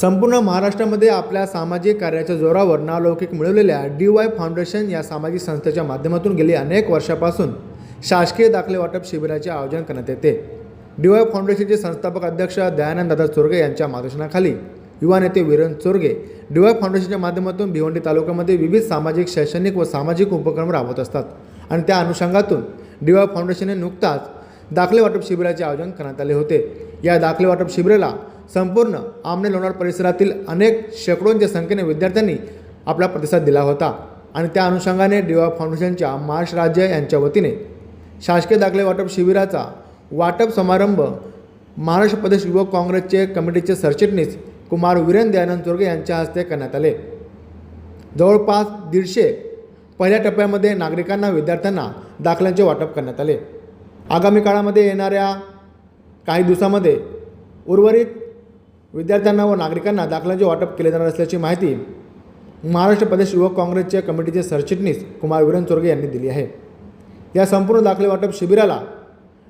संपूर्ण महाराष्ट्रामध्ये आपल्या सामाजिक कार्याच्या जोरावर नावलौकिक मिळवलेल्या डी वाय फाउंडेशन या सामाजिक संस्थेच्या माध्यमातून गेली अनेक वर्षापासून शासकीय दाखले वाटप शिबिराचे आयोजन करण्यात येते. डी वाय फाउंडेशनचे संस्थापक अध्यक्ष दयानंद दादा चोरगे यांच्या मार्गदर्शनाखाली युवा नेते वीरन चोरगे डी वाय फाउंडेशनच्या माध्यमातून भिवंडी तालुक्यामध्ये विविध सामाजिक शैक्षणिक व सामाजिक उपक्रम राबवत असतात आणि त्या अनुषंगातून डी वाय फाउंडेशनने नुकताच दाखले वाटप शिबिराचे आयोजन करण्यात आले होते. या दाखले वाटप शिबिराला संपूर्ण आमने लोणार परिसरातील अनेक शेकडोंच्या संख्येने विद्यार्थ्यांनी आपला प्रतिसाद दिला होता. आणि त्या अनुषंगाने डिवा फाउंडेशनच्या महाराष्ट्र राज्य यांच्या वतीने शासकीय दाखले वाटप शिबिराचा वाटप समारंभ महाराष्ट्र प्रदेश युवक काँग्रेसचे कमिटीचे सरचिटणीस कुमार वीरेन दयानंद चोरगे यांच्या हस्ते करण्यात आले. जवळपास दीडशे पहिल्या टप्प्यामध्ये नागरिकांना विद्यार्थ्यांना दाखल्यांचे वाटप करण्यात आले. आगामी काळामध्ये येणाऱ्या काही दिवसामध्ये उर्वरित विद्यार्थ्यांना व नागरिकांना दाखलांचे वाटप केले जाणार असल्याची माहिती महाराष्ट्र प्रदेश युवक काँग्रेसच्या कमिटीचे सरचिटणीस कुमार वीरेन चोरगे यांनी दिली आहे. या संपूर्ण दाखले वाटप शिबिराला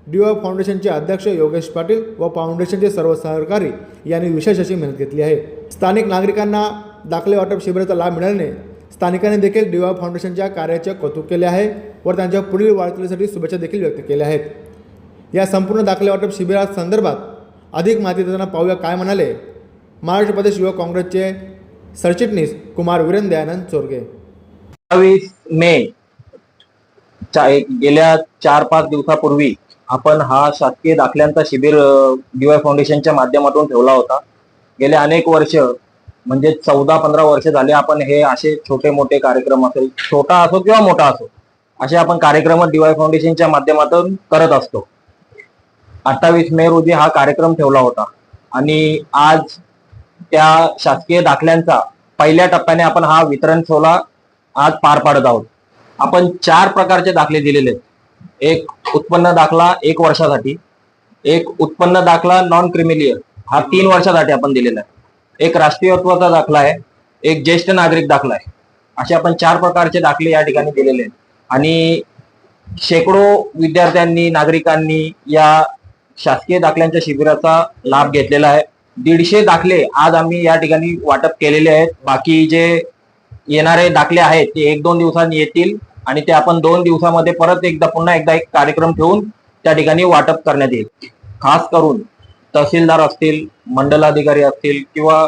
डी फाउंडेशनचे अध्यक्ष योगेश पाटील व फाउंडेशनचे सर्व सहकारी यांनी विशेष अशी मेहनत घेतली आहे. स्थानिक नागरिकांना दाखले वाटप शिबिराचा लाभ मिळाल्याने स्थानिकांनी देखील डी फाउंडेशनच्या कार्याचे कौतुक केले आहे व त्यांच्या पुढील वाटचालीसाठी शुभेच्छा देखील व्यक्त केल्या आहेत. या संपूर्ण दाखले वाटप शिबिरा संदर्भात अधिक माहिती देताना पाहूया काय म्हणाले महाराष्ट्र प्रदेश युवक काँग्रेसचे सरचिटणीस कुमार वीरेन दयानंद चोरगे. बावीस मे चा- गेल्या चार पाच दिवसापूर्वी आपण हा शासकीय दाखल्यांचा शिबिर डीवाय फाउंडेशनच्या माध्यमातून ठेवला होता. गेले अनेक वर्ष म्हणजे चौदा पंधरा वर्ष झाले आपण हे असे छोटे मोठे कार्यक्रम असेल छोटा असो किंवा मोठा असो असे आपण कार्यक्रम डीवाय फाउंडेशनच्या माध्यमातून करत असतो. अठ्ठावीस मे रोजी हा कार्यक्रम ठेवला होता. आणि आज त्या शासकीय दाखल्यांचा पहिल्या टप्प्याने आपण हा वितरण सोहळा आज पार पाडत आहोत. आपण चार प्रकारचे दाखले दिलेले आहेत. एक उत्पन्न दाखला एक वर्षासाठी एक उत्पन्न दाखला नॉन क्रिमिलियर हा तीन वर्षासाठी आपण दिलेला आहे. एक राष्ट्रीयत्वाचा दाखला आहे एक ज्येष्ठ नागरिक दाखला आहे. असे आपण चार प्रकारचे दाखले या ठिकाणी दिलेले आहेत. आणि शेकडो विद्यार्थ्यांनी नागरिकांनी या शासकीय दाखल्यांच्या शिबिराचा लाभ घेतलेला आहे. दीडशे दाखले आज आम्ही या ठिकाणी वाटप केलेले आहेत. बाकी जे येणारे दाखले आहेत ते एक दोन दिवसांनी येतील आणि ते आपण दोन दिवसामध्ये परत एकदा पुन्हा एकदा एक कार्यक्रम ठेवून त्या ठिकाणी वाटप करण्यात येईल. खास करून तहसीलदार असतील मंडलाधिकारी असतील किंवा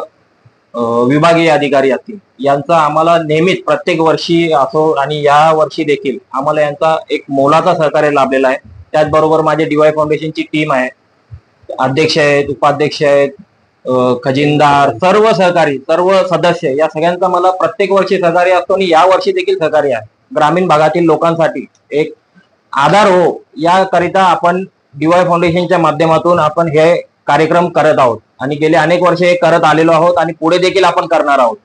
विभागीय अधिकारी असतील यांचा आम्हाला नेहमीच प्रत्येक वर्षी असो आणि या वर्षी देखील आम्हाला यांचा एक मोलाचा सहकार्य लाभलेला आहे. त्याचबरोबर माझे डीवाय फाउंडेशनची टीम आहे. अध्यक्ष आहेत उपाध्यक्ष आहेत खजिनदार सर्व सहकारी सर्व सदस्य या सगळ्यांचा मला प्रत्येक वर्षी सहकार्य असतो आणि या वर्षी देखील सहकार्य आहे. ग्रामीण भागातील लोकांसाठी एक आधार हो याकरिता आपण डीवाय फाउंडेशनच्या माध्यमातून आपण हे कार्यक्रम करत आहोत. आणि गेले अनेक वर्ष हे करत आलेलो आहोत आणि पुढे देखील आपण करणार आहोत.